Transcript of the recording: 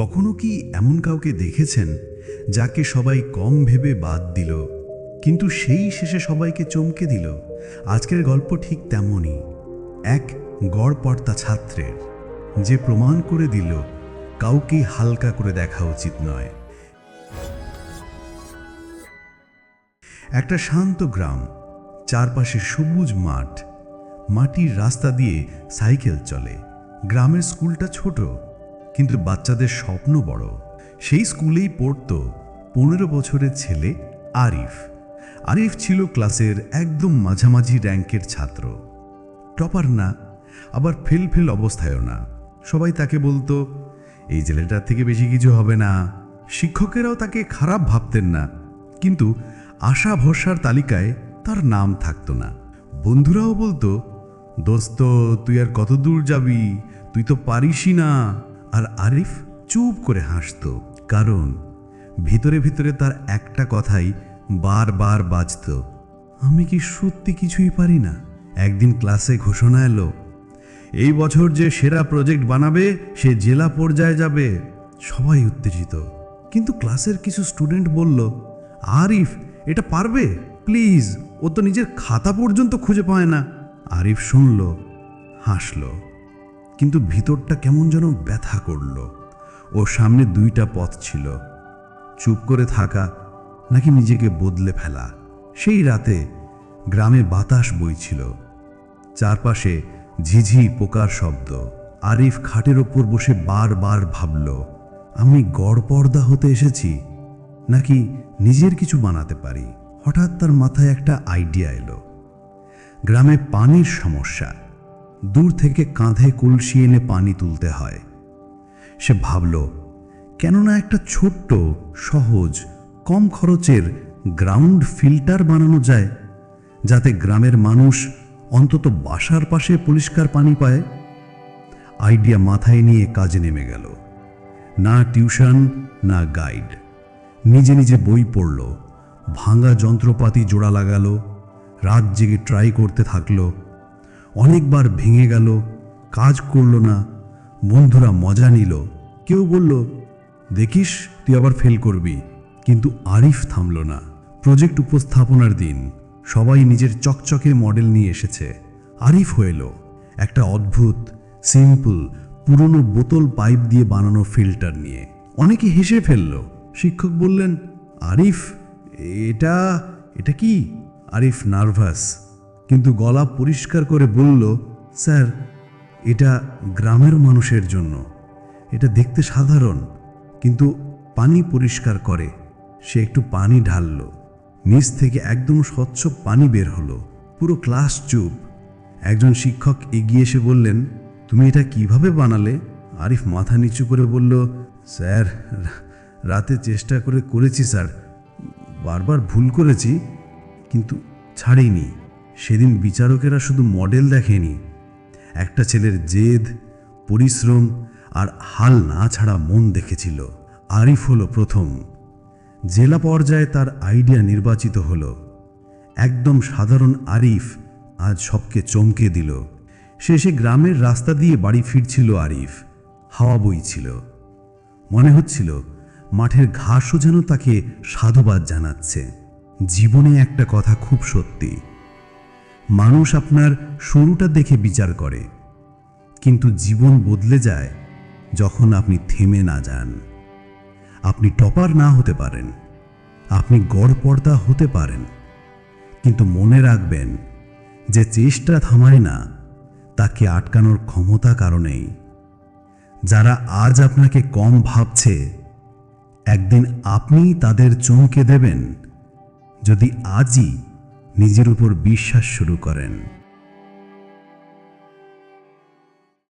কখনো কি এমন কাউকে দেখেছেন যাকে সবাই কম ভেবে বাদ দিল, কিন্তু সেই শেষে সবাইকে চমকে দিল? আজকের গল্প ঠিক তেমনই। এক গড়পর্তা ছাত্রের, যে প্রমাণ করে দিল, কাউকেই হালকা করে দেখা উচিত নয়। একটা শান্ত গ্রাম, চারপাশে সবুজ মাঠ, মাটির রাস্তা দিয়ে সাইকেল চলে। গ্রামের স্কুলটা ছোট কিন্তু বাচ্চাদের স্বপ্ন বড়। সেই স্কুলেই পড়তো পনেরো বছরের ছেলে আরিফ। আরিফ ছিল ক্লাসের একদম মাঝামাঝি র্যাঙ্কের ছাত্র। টপার না, আবার ফেল ফেল অবস্থায়ও না। সবাই তাকে বলতো, এই জেলেটার থেকে বেশি কিছু হবে না। শিক্ষকেরাও তাকে খারাপ ভাবতেন না। কিন্তু আশা ভরসার তালিকায় তার নাম থাকতো না। বন্ধুরাও বলতো, দোস্ত, তুই আর কত দূর যাবি? তুই তো পারিসই না। আর আরিফ চুপ করে হাসতো, কারণ ভিতরে ভিতরে তার একটা কথাই বারবার বাজতো, আমি কি সত্যি কিছুই পারি না? একদিন ক্লাসে ঘোষণা এলো, এই বছর যে সেরা প্রজেক্ট বানাবে, সে জেলা পর্যায়ে যাবে। সবাই উত্তেজিত, কিন্তু ক্লাসের কিছু স্টুডেন্ট বলল, আরিফ, এটা পারবে? প্লিজ, ও তো নিজের খাতা পর্যন্ত খুঁজে পায় না। আরিফ শুনল, হাসল কিন্তু ভিতরটা কেমন যেন ব্যথা করল। ওর সামনে দুইটা পথ ছিল। চুপ করে থাকা নাকি নিজেকে বদলে ফেলা। সেই রাতে গ্রামে বাতাস বইছিল। চারপাশে ঝিঝি পোকার শব্দ। আরিফ খাটের ওপর বসে বারবার ভাবল, আমি গড় পর্দা হতে এসেছি, নাকি নিজের কিছু বানাতে পারি? হঠাৎ তার মাথায় একটা আইডিয়া এলো। গ্রামে পানির সমস্যা। দূর থেকে কাঁধে কলসি এনে পানি তুলতে হয়। সে ভাবল, কেননা একটা ছোট্ট, সহজ, কম খরচের গ্রাউন্ড ফিল্টার বানানো যায়, যাতে গ্রামের মানুষ অন্তত বাসার পাশে পরিষ্কার পানি পায়। আইডিয়া মাথায় নিয়ে কাজে নেমে গেল। না টিউশন, না গাইড। নিজে নিজে বই পড়ল, ভাঙা যন্ত্রপাতি জোড়া লাগালো, রাত জেগে ট্রাই করতে থাকল অনেকবার ভেঙে গেল, কাজ করল না। বন্ধুরা মজা নিল। কেউ বলল, দেখিস, তুই আবার ফেল করবি। কিন্তু আরিফ থামল না। প্রজেক্ট উপস্থাপনার দিন, সবাই নিজের চকচকে মডেল নিয়ে এসেছে। আরিফ হয়ে একটা অদ্ভুত সিম্পল পুরনো বোতল পাইপ দিয়ে বানানো ফিল্টার নিয়ে। অনেকে হেসে ফেলল। শিক্ষক বললেন, আরিফ, এটা এটা কি? আরিফ নার্ভাস। কিন্তু গলা পরিষ্কার করে বলল, স্যার, এটা গ্রামের মানুষের জন্য। এটা দেখতে সাধারণ, কিন্তু পানি পরিষ্কার করে। সে একটু পানি ঢাললো। নিচ থেকে একদম স্বচ্ছ পানি বের হলো। পুরো ক্লাস চুপ। একজন শিক্ষক এগিয়ে এসে বললেন, তুমি এটা কীভাবে বানালে? আরিফ মাথা নিচু করে বলল, স্যার, রাতে চেষ্টা করে করেছি, স্যার। বারবার ভুল করেছি, কিন্তু ছাড়িনি। সেদিন বিচারকেরা শুধু মডেল দেখেনি। একটা ছেলের জেদ, পরিশ্রম আর হাল না ছাড়া মন দেখেছিল। আরিফ হলো প্রথম। জেলা পর্যায়ে তার আইডিয়া নির্বাচিত হলো। একদম সাধারণ আরিফ আজ সবকে চমকে দিল। শেষে গ্রামের রাস্তা দিয়ে বাড়ি ফিরছিল আরিফ। হাওয়া বইছিল। মনে হচ্ছিল মাঠের ঘাসও যেন তাকে সাধুবাদ জানাচ্ছে। জীবনে একটা কথা খুব সত্যি মানুষ আপনার শুরুটা দেখে বিচার করে। কিন্তু জীবন বদলে যায় যখন আপনি থেমে না যান। আপনি টপার না হতে পারেন। আপনি গড়পর্দা হতে পারেন। কিন্তু মনে রাখবেন যে চেষ্টা থামায় না, তাকে আটকানোর ক্ষমতা কারণেই। যারা আজ আপনাকে কম ভাবছে, একদিন আপনি তাদের চমকে দেবেন। যদি আজই নিজের উপর বিশ্বাস শুরু করেন।